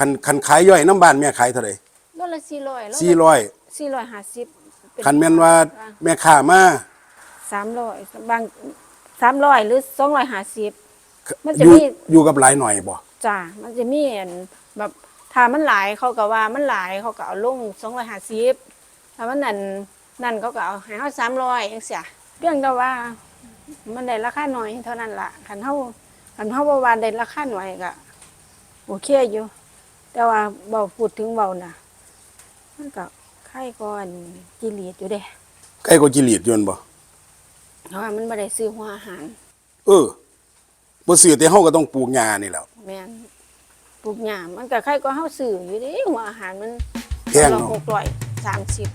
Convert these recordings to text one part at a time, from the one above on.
คันคันขายย่อยน้ำบ้านแม่ขายเท่าไหร่โลละสี่ร้อยสี่ร้อยสี่ร้อยห้าสิบคันแม่นว่าแม่ค้ามาสามร้อยบางสามร้อยหรือสองร้อยห้าสิบมันอจะยู่มีอยู่กับหลายหน่อยบ่จ้ามันจะมีอันแบบถ้ามันหลายเขาก็ว่ามันหลายเขาก็เอาลงสองร้อยห้าสิบถ้ามันนั่นนั่นเขาก็เอาให้เขาสามร้อยอย่างเสียเพียงแต่ว่ามันได้ราคาน้อยเท่านั้นล่ะคันเขาคันเขาบอกว่าได้ราคาน้อยก็โอเคอยู่ แต่ว่าเบาพูดถึงเบาน่ะมันก็ไข่ก่อนจิลีดอยู่เด้ใกล้กว่าจิลีดอยนบ่เพราะว่ามันไม่ได้ซื้อหัวอาหาร เออบ่ซื้อแต่เฮาก็ต้องปลูกหญ้านี่แหล้ว แม่นปลูกหญ้ามันก็ไข่ก็เฮาซื้ออยู่เด้หัวอาหารมันแพงเนาะหกร้อยสามสิบ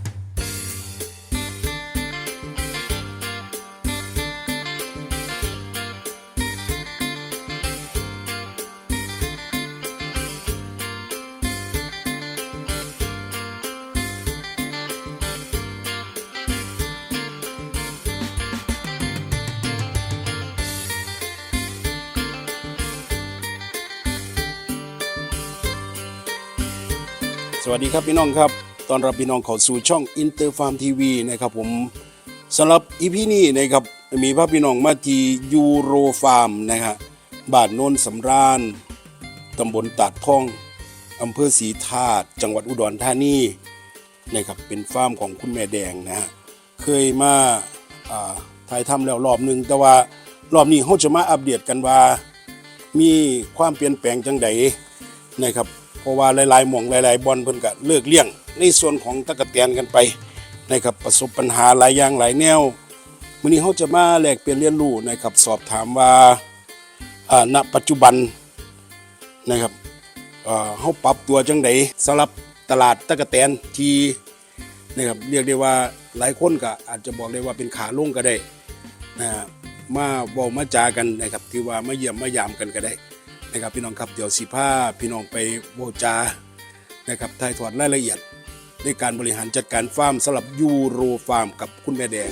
สวัสดีครับพี่น้องครับ ตอนรับพี่น้องเข้าสู่ช่องอินเตอร์ฟาร์มทีวีนะครับผมสำหรับอีพีนี้นะครับมีพาพี่น้องมาที่ยูโรฟาร์มนะฮะบ้านโนนสำราญตำบลตาดทองอำเภอศรีธาตุจังหวัดอุดรธานีนะครับเป็นฟาร์มของคุณแม่แดงนะฮะเคยมาอ่าถ่ายทำแล้วรอบหนึ่งแต่ว่ารอบนี้เขาจะมาอัปเดตกันว่า มีความเปลี่ยนแปลงจังใดนะครับ เพราะว่าหลายๆหม่องหลายๆบอลเพิ่นก็เลิกเลี้ยง ในส่วนของตะกะแตนกันไปนะครับประสบปัญหาหลายอย่างหลายแนวมื้อนี้เขาจะมาแลกเปลี่ยนเรียนรู้นะครับสอบถามว่าอ่าณปัจจุบันนะครับเอ่อเฮาปรับตัวจังใดสำหรับตลาดตะกะแตนที่นะครับเรียกได้ว่าหลายคนก็อาจจะบอกได้ว่าเป็นขาลงก็ได้นะฮะมาบอกมาจากันนะครับที่ว่ามาเยี่ยมมายามกันก็ได้ นะครับพี่น้องครับเดี๋ยวสิพาพี่น้องไปโบจานะครับถ่ายทอดรายละเอียด ในการบริหารจัดการฟาร์มสำหรับยูโรฟาร์มกับคุณแม่แดง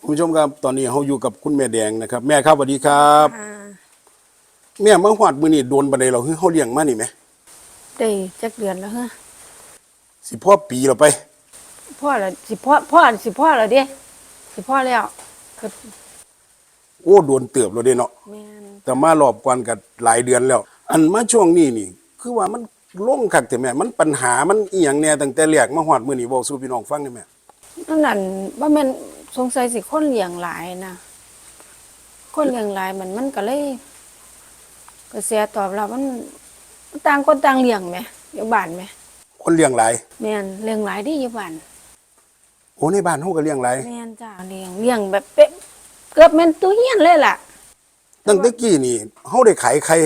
คุณผู้ชมครับตอนนี้เราอยู่กับคุณแม่แดงนะครับ แม่ครับสวัสดีครับ อ่าแม่มาหอดมือนี่โดนบันไดเราคือเขาเลี้ยงมานี่ไหมได้จักเดือนแล้วฮะสิพ่อปีเราไป พ่อละสิพ่อพ่อสิพ่อแล้วเด้สิพ่อแล้วก็โอ้โดนเติบเราเด้เนาะแม่นแต่มารอบก่อนกับหลายเดือนแล้ว อันมาช่วงนี้นี่ คือว่ามันลงคักแต่แม่ มันปัญหามันอีหยังแน่ตั้งแต่แรกมาฮอดมื้อนี้เว้าสู่พี่น้องฟังได้แม่นั่นนั่นว่าแม่นสงสัยสิคนเลี้ยงหลายนะคนเลี้ยงหลายมันมันก็เลยกระแสตอบรับมันมันต่างคนต่างเลี้ยงไหมอยู่บ้านไหมคนเลี้ยงหลาย แม่นเลี้ยงหลายที่อยู่บ้าน โอ้ในบ้านเฮาก็เลี้ยงหลายแม่นจ้าเลี้ยงเลี้ยงแบบเป๊ะเกือบแม่นตัวเฮียนเลยล่ะ ตั้งแต่กี้นี่เฮาได้ขายไข่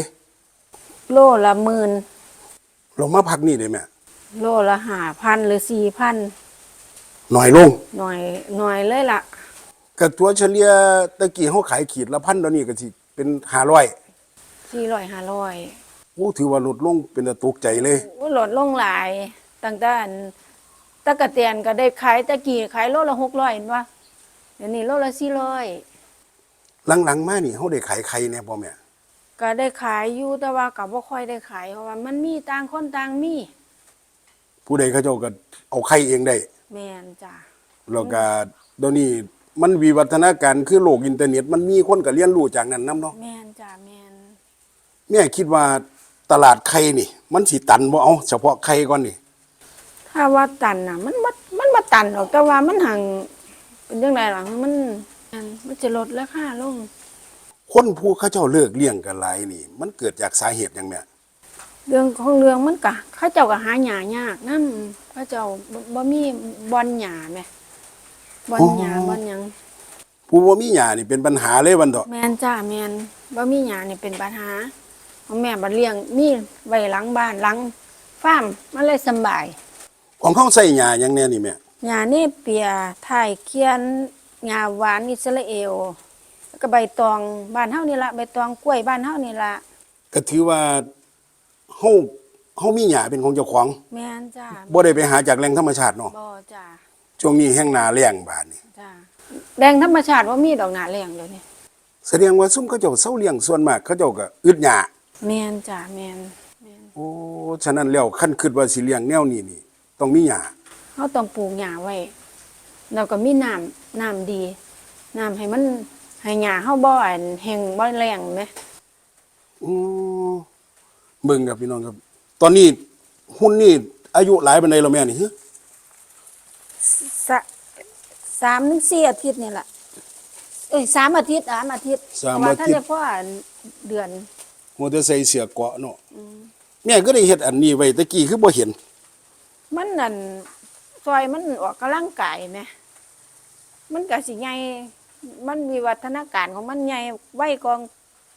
โลละหมื่นเรามาพักนี่ได้แม่โลละห้าพันหรือสี่พันน้อยลงหน่อยหน่อยเลยล่ะก็ตัวเฉลี่ยตะกี้เฮาขายขีดละพันตอนนี้ก็สิเป็น500สี่ร้อยห้าร้อยโอ้ถือว่าลดลงเป็นตาตกใจเลยลดลงหลายตั้งแต่อัน ตะกะเตียนก็ได้ขายตะกี้ขายโลละหกร้อยเห็นปะเดี๋ยวนี้โลละสี่ร้อยหลังๆมานี่เฮาได้ขายไข่แน่บ่แม่ก็ได้ขายอยู่แต่ว่าก็บ่ค่อยได้ขายเพราะว่ามันมีต่างคนต่างมีผู้ใดเขาเจ้าก็เอาไข่เองได้แม่นจ้ะแล้วก็เดี๋ยวนี้มันวิวัฒนาการคือโลกอินเทอร์เน็ต มันมีคนก็เรียนรู้จากนั้นนํเนาะแม่นจ้ะแม่นแม่คิดว่าตลาดไข่นี่ มันสิตันบ่เอาเฉพาะไข่ก่อนนี่ ถ้าว่าตันน่ะ มันบ่มันบ่ตันหรอกแต่ว่ามันหังเป็นจังไดล่ะมันอันมันจะลดราคาลง คนผู้เขาเจ้าเลิกเลี้ยงกันหลายนี่ มันเกิดจากสาเหตุหยังแม่เรื่องของเรื่องมันกะเขาเจ้าก็หาหญ้ายากนั่นเขาเจ้าบ่บ่มีบอนหญ้าแหมบอนหญ้าบอนหยังผู้บ่มีหญ้านี่เป็นปัญหาเลยวันเถาะแม่นจ้าแม่นบ่มีหญ้านี่เป็นปัญหาของแม่บัดเลี้ยงมีไว้หลังบ้านหลังฟาร์มมันเลยสำบาย ของเขาใส่หญ้าหยังแน่นี่แม่หญ้านี่เปียไทยเคียนหญ้าหวานอิสราเอลแล้วก็ใบตองบ้านเฮานี่ละใบตองกล้วยบ้านเฮานี่ละก็ถือว่าเฮาเฮามีหญ้าเป็นของเจ้าของแม่นจ้าบ่ได้ไปหาจากแหล่งธรรมชาติเนาะบ่จ้าช่วงนี้แห้งนาแล้งบาดนี่จ้าแรงธรรมชาติว่ามีดอกหนาแรงเดี๋ยวนี้แสดงว่าซุ่มเขาเจ้าเซาเลี้ยงส่วนมากเขาเจ้าก็อึดหยาแมนจ้ะแมนแมนโอ้ฉะนั้นแล้วคันคิดว่าสิเลี้ยงแนวนี้นี่ ต้องมีหยาเขาต้องปลูกหญ้าไว้แล้วก็มีน้ำน้ำดีน้ำให้มันให้หญ้าเฮาบ่อันแห้งบ่แรงแหมอือเบิ่งครับพี่น้องครับ ตอนนี้หุ้นนี่อายุหลายปานใดแล้วแม่นี่ฮะสะสามถึงสี่อาทิตย์นี่แหละเอ้ยสามอาทิตย์สามอาทิตย์สามเพระว่อาทิตย์ ท่านได้พ่อเดือนหัวแต่ใส่เสื้อเกราะเนาะแม่ก็ได้เฮ็ดอันนี้ไว้ตะกี้คือบ่เห็น มันนั่นซอยมันออกกำลังกายไหมมันก็สิใหญ่มันมีวัฒนาการของมันใหญ่ไว้กอง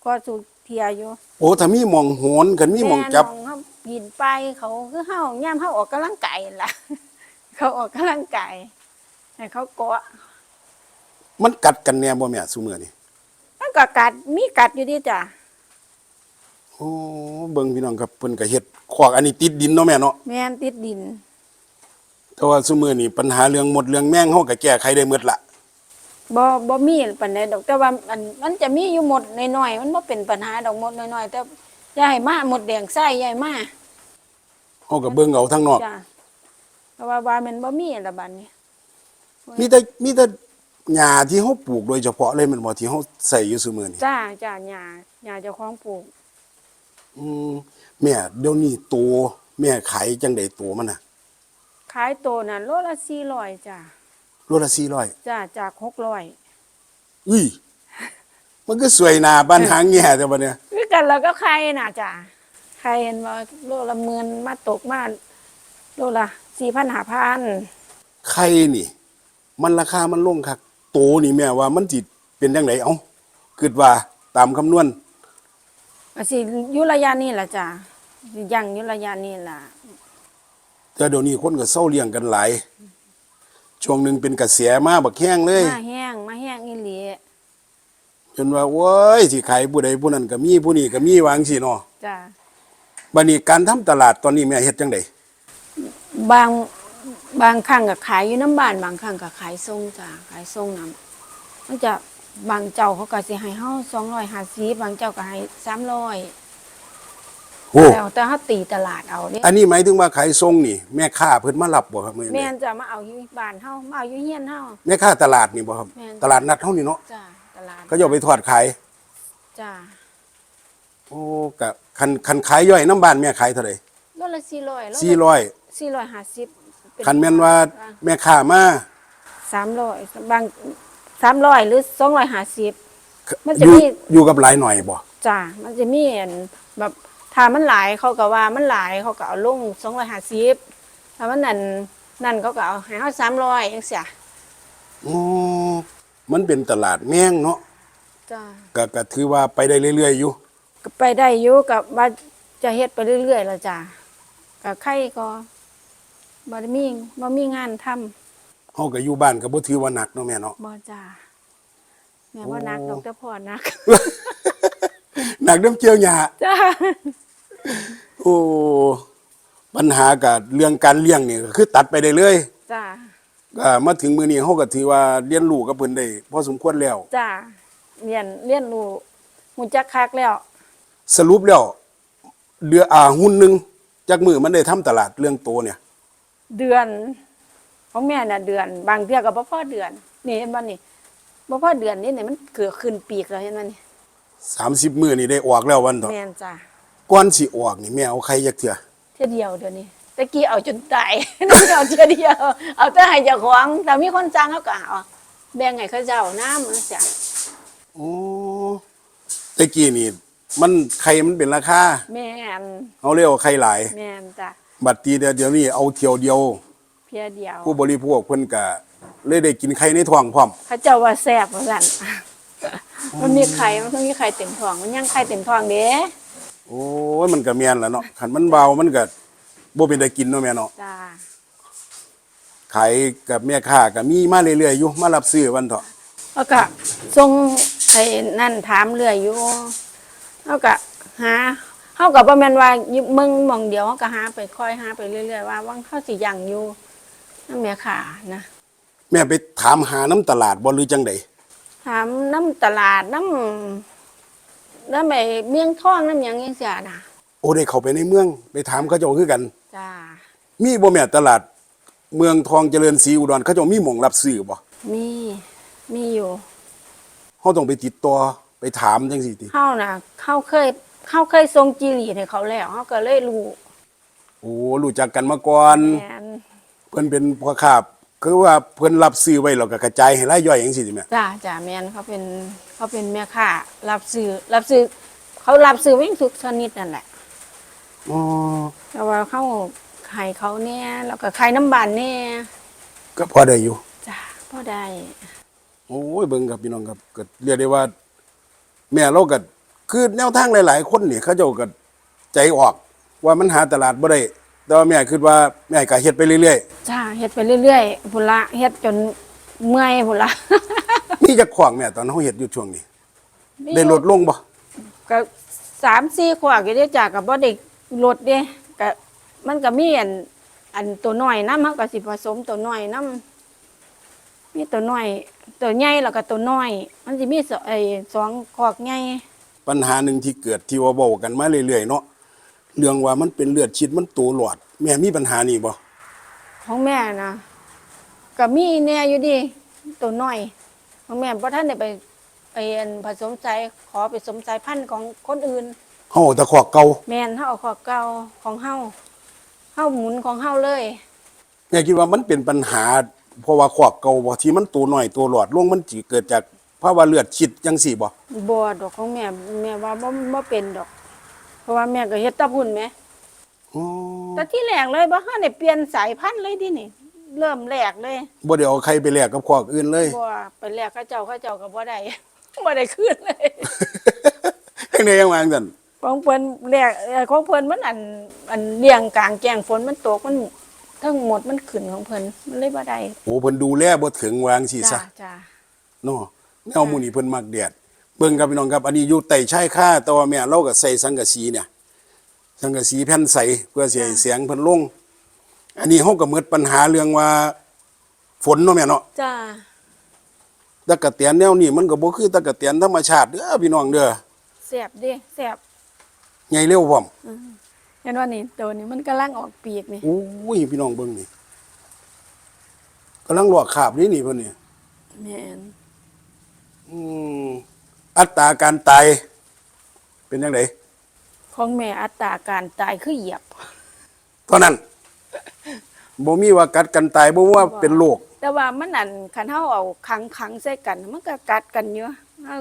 ก็สุเทียอยู่โอ้ถ้ามีหมองโหนกันมีหมองจับแน้เขายินไปเขาคือเฮาย่ามเฮาออกกำลังกายนั่นล่ะ เขาออกกำลังกายให้เขาเกาะมันกัดกันแน่บ่แม่ซุมื้อนี่มันก็กัดมีกัดอยู่ดีจ้ะโอ้เบิ่งพี่น้องครับเพิ่นก็เฮ็ดขอกอันนี้ติดดินเนาะแม่เนาะแม่นติดดิน แต่ว่าซุมื้อนี้ปัญหาเรื่องหมดเรื่องแมงเฮาก็แก้ไขได้หมดละบ่บ่มีปานใดดอกแต่ว่าอันมันจะมีอยู่หมดน้อยๆมันบ่เป็นปัญหาดอกหมดน้อยๆแต่อย่าให้มาหมดแดงไส้อย่าให้มาเฮาก็เบิ่งเอาทางนอกจ้ะเพราะว่าว่ามันบ่มีละบัดนี้มีแต่มีแต่หญ้าที่เฮาปลูกโดยเฉพาะเลยแมันบ่ที่เฮาใส่อยู่ซุมื้อนี้จ้าจ้าหญ้าหญ้าเจ้าของปลูกอืมแม่เดี๋ยวนี้ตัวแม่ขายจังได๋ตัวมันน่ะ ขายโตน่ะโลละ400จ้าโลละ400จ้าจาก600อุ้ยมันก็สวยหน้าบ้านหางแง่แต่บัดเนี่ยคือกันแล้วก็ไข่น่ะจ้าไข่เห็นว่าโลละหมื่นมาตกมาโลละ4,000 5,000ไข่นี่ มันราคามันลงคักโตนี่แม่ว่ามันสิเป็นจังไดเอ้าคิดว่าตามคำนวณก็สิอยู่ระยะนี้ล่ะจ้าสิยังอยู่ระยะนี้ล่ะ แต่เดี๋ยวนี้คนก็เศร้าเลี้ยงกันหลายช่วงหนึ่งเป็นกระแสมาบักแห้งเลยมาแห้งมาแห้งอีหลีจนว่าโว้ยสิขายผู้ใดผู้นั้นก็มีผู้นี้ก็มีวาจังสิเนาะจ้าบัดนี้การทำตลาดตอนนี้แม่เฮ็ดจังไดบางบางครั้งก็ขายอยู่น้ำบ้านบางครั้งก็ขายส่งจ้าขายส่งน้ำมันจะบางเจ้าเขาก็สิให้เฮา250บางเจ้าก็ให้300 โอ้แล้วแต่เฮาตีตลาดเอาเด้อันนี้หมายถึงว่าขายส่งนี่ แม่ค้าเพิ่นมารับบ่ครับมื้อแม่นี้นจะมาเอาอยู่บ้านเฮามาเอาอยู่เฮียนเฮา แม่ค้าตลาดนี่บ่ครับ แม่น ตลาดนัดเฮานี่เนาะจ้าตลาดเขาจะเอาไปทอดขาย จ้าโอ้ก็คันคันขายย่อยน้ำบ้านแม่ขายเท่าใดโลละ400โลละ400 450เป็คันแม่นว่าแม่ค้ามา300บาง300หรือ250มันจะอยู่มี อยู่กับหลายหน่อยบ่จ้ามันจะมีอันแบบ ถ้ามันหลายเขาก็ว่ามันหลายเขาก็เอาลงสองร้อยห้าสิบถ้ามันนั่นนั่นเขาก็เอาให้เขาสามร้อยจังเสียอ๋อมันเป็นตลาดแมงเนาะจ้าก็ก็ถือว่าไปได้เรื่อยๆอยู่ก็ไปได้อยู่กับว่าจะเฮ็ดไปเรื่อยๆแล้วจ้ากับใครก็บ่ได้มีบ่มีงานทำเฮาก็อยู่บ้านก็บ่ถือว่าหนักเนาะแม่เนาะบ่จ้าแม่ว่านักดอกแต่พ่อนักหนักน้ำเจียวหญ้าจ้า โอ้ปัญหากับเรื่องการเลี้ยงนี่ก็คือตัดไปได้เลยจ้าก็มาถึงมื้อนี้เฮาก็ถือว่าเรียนรู้กับเพิ่นได้พอสมควรแล้ว จ้าเรียนเรียนรู้ฮู้จักคักแล้ว สรุปแล้วเดืออ่าหุ้นหนึงจากมือมันได้ทำตลาดเรื่องโตเนี่ย เดือนของแม่น่ะเดือน บางเทื่อก็บ่พอเดือน นี่เห็นบ่นี่บ่พอเดือนนี่นี่มันเกือบขึ้นปีกแล้วเห็นบ่นี่30 มื้อนี่ได้ออกแล้ววันเถาะแม่นจ้ะ ก่อนสิออกนี่แม่เอาใครจักเทื่อเทื่อเดียวเดี๋ยวนี้ตะกี้เอาจนตาย นี่เอาเทื่อเดียว เอาแต่ให้เจ้าของถ้ามีคนจ้างเขาก็เอาแบ่งให้เขาเจ้าน้ำมันจ้ะโอ้ตะกี้นี่ มันไข่มันเป็นราคาแม่นเอาเรียกว่าไข่หลาย แม่นจ้ะบัดตีเดียวเดี๋ยวนี้เอาเที่ยวเดียว เพียเดียวผู้บริโภคเพิ่นก็เลยได้กินไข่ในท้องพร้อม เขาเจ้าว่าแซ่บว่าซั่นมันมีไข่มันต้องมีไข่เต็มท้อง มันยังไข่เต็มท้องเด้ โอ้ยมันก็แม่นแหล้วเนาะคันมันเบามันก็บ่เป็นได้กินเนาะแม่เนาะจ้าขายกับแม่ค้าก็มีมาเรื่อยๆอยู่มารับซื้อวันเถาะแล้วก็ส่งไอ้นั่นถามเรื่อยอยู่เฮาก็หาเฮาก็บ่แม่นว่าอยู่เมืองหม่องเดียวเฮาก็หาไปค่อยหาไปเรื่อยๆว่าว่างเฮาสิยังอยู่นำแม่ขานะม่ไปถามหาน้ำตลาดบ่หรือจังไดถามน้ำตลาดน้ำ น้ำไอ้เมียงทองน้ำหยังยังเสียน่ะโอ้ได้เข้าไปในเมืองไปถามเขาเจ้าคือกัน จ้ามีบ่แม่ตลาด เมืองทองเจริญศรีอุดรเขาเจ้ามีหม่องรับซื้อบ่มีมีอยู่เฮาต้องไปติดต่อไปถามจังซี่ติเข้าน่ะเข้าเคยเข้าเคยทรงจีรีให้เขาแล้วเขาก็เลยรู้โอ้รู้จักกันมาก่อน แม่นเพิ่นเป็นพ่อค้า คือว่าเพิ่นรับซื้อไว้แล้วก็กระจายให้รายย่อยจังซี่ติแม่จ้าจ้าแม่นเขาเป็นเขาเป็นแม่ค้ารับซื้อรับซื้อเขารับซื้อวิ่งทุกชนิดนั่นแหละอ๋อแต่ว่าเขาขายเขาเนี่ยแล้วก็ขายน้ำบานเนี่ยก็พอได้อยู่จ้าพอได้โอ้ยเบิ่งครับพี่น้องครับก็เรียกได้ว่า แม่เราก็คือแนวทางหลาย ๆ คนนี่เขาเจ้าก็ใจออก ว่ามันหาตลาดบ่ได้ แต่ว่าแม่คิดว่าแม่ก็เฮ็ดไปเรื่อยจ้าเฮ็ดไปเรื่อยๆพุ่นละเฮ็ดจนเมื่อยพุ่นละๆมีจักขวางแม่ตอนเฮาเฮ็ดอยู่ช่วงนี้ ได้ลดลงบ่ก็สามสี่ขวบก็ได้จากกับบ่ได้ลดเด้ก็มันก็มีอัน อันตัวน้อยน้ำเขาก็สิผสมตัวน้อยน้ำมีตัวน้อย ตัวใหญ่แล้วก็ตัวน้อย มันสิมีสไอ้สองขอกใหญ่ปัญหาหนึ่งที่เกิดที่ว่าเว้ากันมาเรื่อยๆเนาะ เรื่องว่ามันเป็นเลือดชิดมันโตหลอด แม่มีปัญหานี่บ่ของแม่นะก็มีแน่อยู่ดิตัวน้อยของแม่บ่ท่านได้ไปไปอันผสมใจขอไปสมใจพันธุ์ของคนอื่นเฮาแตะขอกเก่าแม่นเฮาเอาขอกเก่าของเฮาเฮาหมุนของเฮาเลยแม่คิดว่ามันเป็นปัญหา เพราะว่าขอกเก่าบ่ที่มันโตน้อยโตหลอดลงมันสิเกิดจากภาวะเลือดชิดจังซี่บ่บ่ดอกของแม่แม่ว่าบ่บ่เป็นดอก เพราะว่าแม่ก็เฮ็ดแตะพุ่นแหมอ๋อแต่ที่แรกเลยบ่ทันได้เปลี่ยนสายพันธุ์เลยดินี่ เริ่มแรกเลยบ่ได้เอาใครไปแลกกับขอกอื่นเลยบ่ไปแรกเขาเจ้าเขาเจ้าก็บ่ได้บ่ได้คืนเลยจังไดยังว่าจังซั่นของเพิ่นแรกเอ่อของเพิ่นมันอันอันเลี้ยงกลางแจ้งฝนมันตกมันทั้งหมดมันขึ้นของเพิ่นมันเลยบ่ได้โอ้เพิ่นดูแลบ่ถึงวาจังซี่ซะจ้าจ้าเนาะแนวหมู่นี่เพิ่นมักแดด เบิ่งครับพี่น้องครับ อันนี้อยู่ใต้ชายคาแต่ว่าแม่เราก็ใส่สังกะสีเนี่ย สังกะสีแผ่นใสเพื่อสิให้เสียงเพิ่นลง อันนี้เฮาก็หมดปัญหาเรื่องว่าฝนเนาะแม่เนาะจ้าตะกะเตียนแนวนี้มันก็บ่คือตะกะเตียนธรรมชาติเด้อพี่น้องเด้อแซ่บเด้แซ่บใหญ่เร็วพร้อมเห็นว่านี่ตัวนี้มันกำลังออกปีกนี่โอ้ยพี่น้องเบิ่งนี่กำลังลวกคราบนี่นี่เพิ่นนี่แม่นอืม อัตราการตาย เป็นจังไดของแม่อัตราการตายคือเหยียบ เท่านั้นบ่มีว่ากัดกันตายบ่ว่าเป็นโรคแต่ว่ามันอันคันเฮาเอาขังขังใส่กัน มันก็กัดกันอยู่เฮา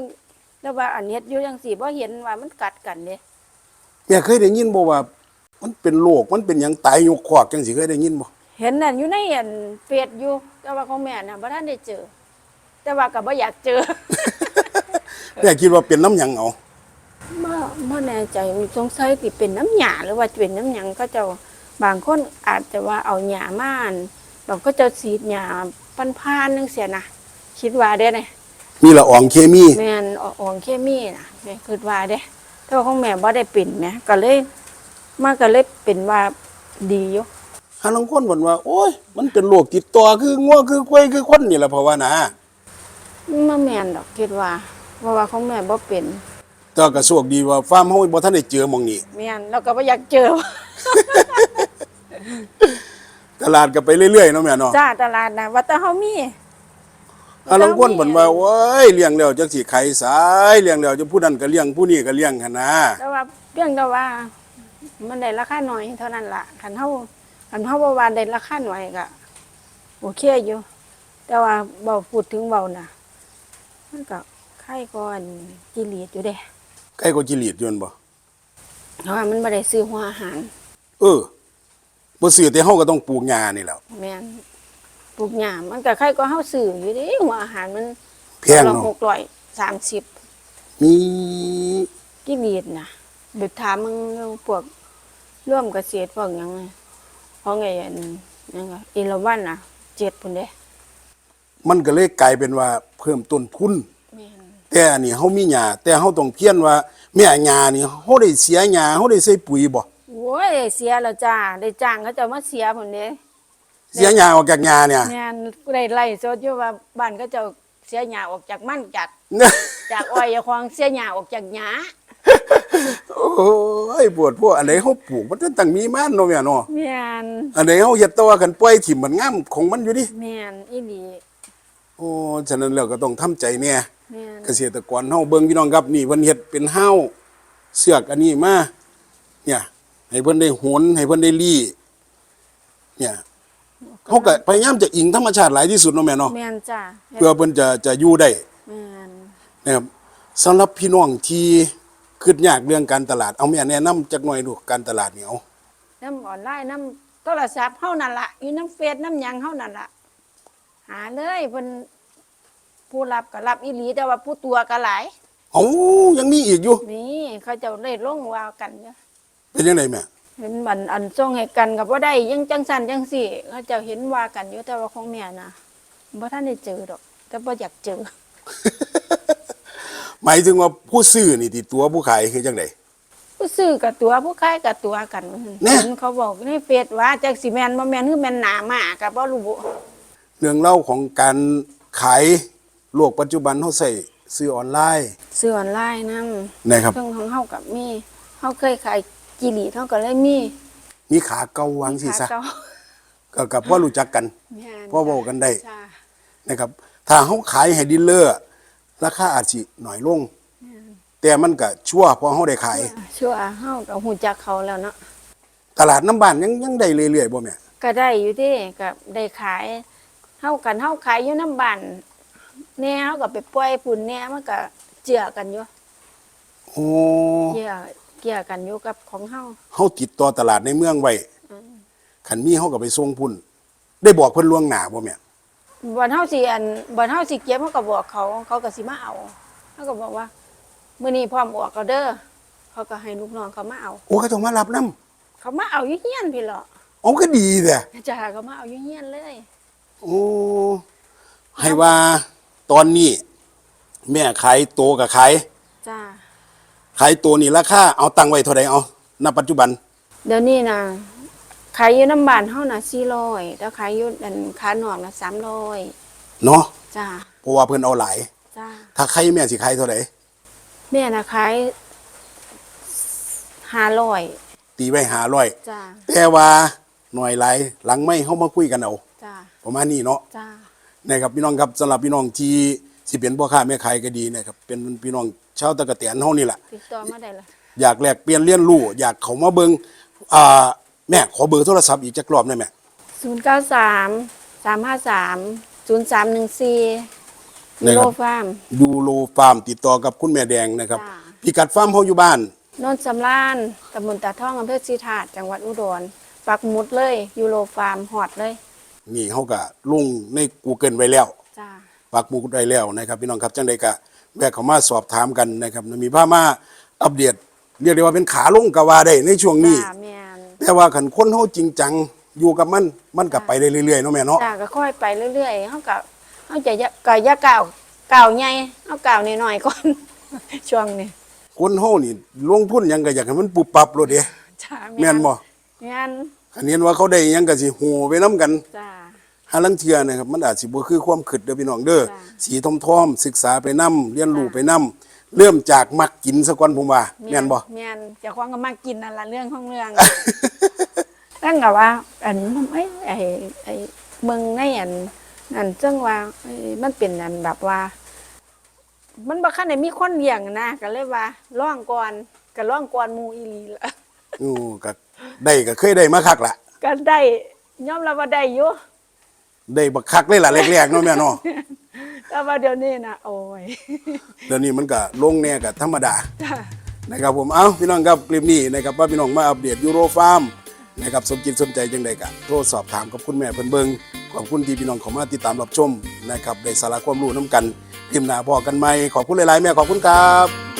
แต่ว่าอันเฮ็ดอยู่จังซี่บ่เห็นว่ามันกัดกันเด้แม่เคยได้ยินบ่ว่า มันเป็นโรคมันเป็นหยังตายยกคอกจังสิเคยได้ยินบ่เห็นนั่นอยู่ในอันเฟซอยู่ แต่ว่าของแม่น่ะบ่ทันได้เจอ แต่ว่าก็บ่อยากเจอ แม่คิดว่าเป็นน้ำหยังเอาบ่บ่แน่ใจสงสัยสิเป็นน้ำหยาหรือว่าเป็นน้ำหยังก็เจ้าบางคนอาจจะว่าเอาหญ้ามาอั่นบางก็เจะสีดหญ้าพันๆจังซี่นะคิดว่าเด้นะมีละอองเคมีแม่นออกของเคมีนะแม่คิดว่าเด้แต่ว่าของแม่บ่ได้เป็นแหมก็เลยมาก็เลยเป็นว่าดีอยู่หาลางคนบ่นว่า โอ้ย มันเป็นโรคติดต่อคืองัวคือควายคือคนนี่ล่ะเพราะว่านะบ่แม่นดอกคิดว่า เพราะว่าของแม่บ่เป็นแต่ก็โชคดีว่าฟาร์มเฮาบ่ทันได้เจอหม่องนี้แม่นแล้วก็บ่อยากเจอ ตลาดก็ไปเรื่อยๆเนาะแม่เนาะจ้าตลาดนะว่าแต่เฮามีหาลางคนบ่นว่าโอ้ยเลี้ยงแล้วจักสิไขสายเลี้ยงแล้วจะผู้นั้นก็เลี้ยงผู้นี้ก็เลี้ยงหั่นนะแต่ว่าเพียงแต่ว่า มันได้ราคาน้อยเท่านั้นล่ะคันเฮาคันเฮาบ่ว่าได้ราคาน้อยก็โอเคอยู่ แต่ว่าเบาพูดถึงเบาน่ะมันก็ ไข่ก่อนจิลีดอยู่เด้ใกล้ก็จิลีดอยู่นั่นบ่เพราะว่ามันบ่ได้ซื้อหัวอาหาร เออบ่ซื้อแต่เฮาก็ต้องปลูกหญ้านี่แหล้ว แม่นปลูกหญ้ามันก็ไข่ก็เฮาซื้ออยู่เด้หัวอาหารมันแพงละเนาะ630มีจิลีดน่ะไปถามมึงเรื่องพวกร่วมเกษตรพวกหยังไงของไอ้อันนั่นก็อีละวันน่ะเจ็ดพุ่นเด้มันก็เลยกลายเป็นว่าเพิ่มต้นทุน แม่นแต่อันนี้เฮามีหญ้าแต่เฮาต้องเพียนว่าแม่หญ้านี่เฮาได้เสียหญ้าเฮาได้ใส่ปุ๋ยบ่โอ้ยเสียแล้วจ้าได้จ้างเขาจะมาเสียพุ่นเด้เสียหญ้าออกจากหญ้าเนี่ยแม่นได้ไล่สดอยู่ว่าบ้านก็เจะเสียหญ้าออกจากมันจากจากอ้อยอย่าควางเสียหญ้าออกจากหญ้าโอ้ยปวดพวกอันไหนเฮาปลูกมันจะต้องมีมันเนาะแม่เนาะแม่นอันไหนเฮาเฮ็ดแตัวากันปล่อยถิ่มมันงามของมันอยู่ดิแม่นอีหลี โอ้ฉะนั้นแล้วก็ต้องทำใจแน่แม่นเกษตรกรเฮาเบิ่งพี่น้องครับนี่เพิ่นเฮ็ดเป็นห้าวเสือกอันนี้มาเนี่ย ให้เพิ่นได้โหนให้เพิ่นได้ลี่เนี่ยเฮาก็พยายามจะอิงธรรมชาติหลายที่สุดเนาะแม่เนาะแม่นจ้ะเพื่อเพิ่นจะจะอยู่ได้แม่นนะครับสำหรับพี่น้องที่คิดยากเรื่องการตลาดเอาแม่แนะนำจักหน่อยดูการตลาดเนี่ยเอาน้ำออนไลน์น้ำโทรศัพท์เฮานั่นล่ะอยู่น้ำเฟซน้ำหยังเฮานั่นล่ะ หาเลยเพิ่นผู้รับก็รับอีหลีแต่ว่าผู้ตัวก็หลายเอายังมีอีกอยู่นี่เขาเจะได้ลงว่ากันเยอะเป็นยังไงแม่เห็นบันอันส่งให้กันกับว่าได้ยังจังสันจังสี่เขาเจะเห็นว่ากันอยู่แต่ว่าของแม่น่ะบ่ท่านได้เจอดอก แต่บ่อยากเจอ หมายถึงว่าผู้ซื้อนี่ติตัวผู้ขายคือจังได ผู้ซื้อกับตัวผู้ขายกับตัวกันแน่ เห็นเขาบอกในเฟซว่าจักสิแม่นบ่แม่นคือแม่นหนามาก็บ่รู้ เรื่องเล่าของการขายโลกปัจจุบันเฮาใส่ซื้อออนไลน์ซื้อออนไลน์นำนะครับเครื่องของเฮากับมีเฮาเคยขายจิหลีเฮาก็เลยมีมีขาเก่าวางสิซะขาเก่าก็กับพ่อรู้จักกันแม่นพ่อเว้ากันได้จ้านะครับ ถ้าเฮาขายให้ดีลเลอร์ราคาอาจสิน้อยลง แต่มันก็ชั่วเพราะเฮาได้ขาย ชั่วเฮาก็ฮู้จักเขาแล้วเนาะตลาดน้ำบ้านยังยังได้เรื่อยๆบ่แม่ก็ได้อยู่ที่ก็ได้ขาย เฮากันเฮาขายอยู่น้ำบ้านแหน่เฮาก็ไปปล่อยพุ่นแหน่มันก็เจือกันอยู่โอ้เจือเกี่ยกันอยู่กับของเฮาเฮาติดต่อตลาดในเมืองไว้คันมีเฮาก็ไปส่งพุ่น ได้บอกเพิ่นล่วงหน้าบ่แม่บ่อนเฮาสิอันบ่อนเฮาสิเก็บเฮาก็บอกเขา เขาก็สิมาเอาเฮาก็บอกว่ามื้อนี้พร้อมออกแล้วเด้อเขาก็ให้ลูกน้องเขามาเอา โอ้เขาต้องมารับนํเขามาเอาอยู่เฮียนพี่เหรอเอาก็ดีแท้จ้าเขามาเอาอยู่เฮียนเลย โอ้ให้ว่าตอนนี้ แม่ขายโตกับขายจ้าขายตัวนี่ราคาเอาตังค์ไว้เท่าใดเอาณปัจจุบัน เดี๋ยวนี้นะขายอยู่น้ำบ้านเฮาน่ะ400แต่ขายอยู่อันขานอกน่ะ300เนาะจ้าเพราะว่าเพิ่นเอาหลายจ้าถ้าใครแม่สิขายเท่าใดแม่น่ะขายห้าร้อยตีไว้500จ้าแต่ว่าหน่อยหลายหลังไม่เฮามาคุยกันเอาจ้า ประมาณนี้เนาะจ้านะครับพี่น้องครับสำหรับพี่น้องที่สิเป็นพ่อค้าแม่ขายก็ดีนะครับเป็นพี่น้องชาวตะกะเตียนเฮานี่แหละติดต่อมาได้ละอยากแลกเปลี่ยนเรียนรู้อยากเขามาเบิงอ่าแม่ขอเบอร์โทรศัพท์อีกจักรอบได้ไหมศูนย์เก้าสามสามห้าสามศูนย์สามหนึ่งสี่ยูโรฟาร์มยูโรฟาร์มติดต่อกับคุณแม่แดงนะครับจ้าพิกัดฟาร์มเฮาอยู่บ้านนนท์สำรานตำบลตาท่องอำเภอสีถาดจังหวัดอุดรปักหมุดเลยยูโรฟาร์มหอดเลย นี่เฮาก็ลงใน Google ไว้แล้วจ้าปักหมุดไว้แล้วนะครับ พี่น้องครับจังไดก็แวะเข้ามาสอบถามกันนะครับมีพามาอัปเดตเรียกได้ว่าเป็นขาลงก็ว่าได้ในช่วงนี้ จ้าแมนแต่ว่าคันคนเฮาจริงจังอยู่กับมันมันก็ไปได้เรื่อยๆเนาะแม่เนาะจ้าก็ค่อยไปเรื่อยๆเขาก็เขาจะยะก็อยาก่าวก่าวใหญ่เอาก่าวน้อยๆก่อน ช่วงนี้คนเฮานี่ลงทุนหยังก็อยากให้มันปุบปับโลดเด้จ้าแม่นบ่แม่นคันเห็นว่าเขาได้หยังก็สิโหไปนํกัน จ้า หาลังเทื่อนะครับมันอาจสิบ่คือความคิดเด้อพี่น้องเด้อจ้ะสีทอมๆศึกษาไปนํเรียนรู้ไปนํเริ่มจากมักกินซะก่อนผมว่าแม่นบ่แม่นเจะควงก็มากินนั่นละเรื่องของเรื่องตั้งกับว่า อันไอ้ไอ้ไอ้เมืองในอันอันซึ่งว่าเอ้ยมันเป็นอันแบบว่า มันบ่คันได้มีคนเลี้ยงนะก็เลยว่าร้องก่อนก็ร้องก่อนหมู่อีหลีละอู้ก็ได้ก็เคยได้มาคักละก็ได้ยอมรับว่าได้อยู่ ได้บักคักเลยล่ะแรกๆเนาะแม่เนาะแต่ว่าเดี๋ยวนี้นะโอ้ยเดี๋ยวนี้มันก็ลงแน่ก็ธรรมดาจ้านะครับผมเอ้าพี่น้องครับคลิปนี้นะครับว่าพี่น้องมาอัปเดตยูโรฟาร์มนะครับสนจิตสนใจจังใดก็โทรสอบถามกับคุณแม่เพิ่นเบิงขอบคุณที่พี่น้องเข้ามาติดตามรับชมนะครับได้สาระความรู้น้กันคลิปหน้าพอกันไหมขอบคุณหลายๆแม่ขอบคุณครับ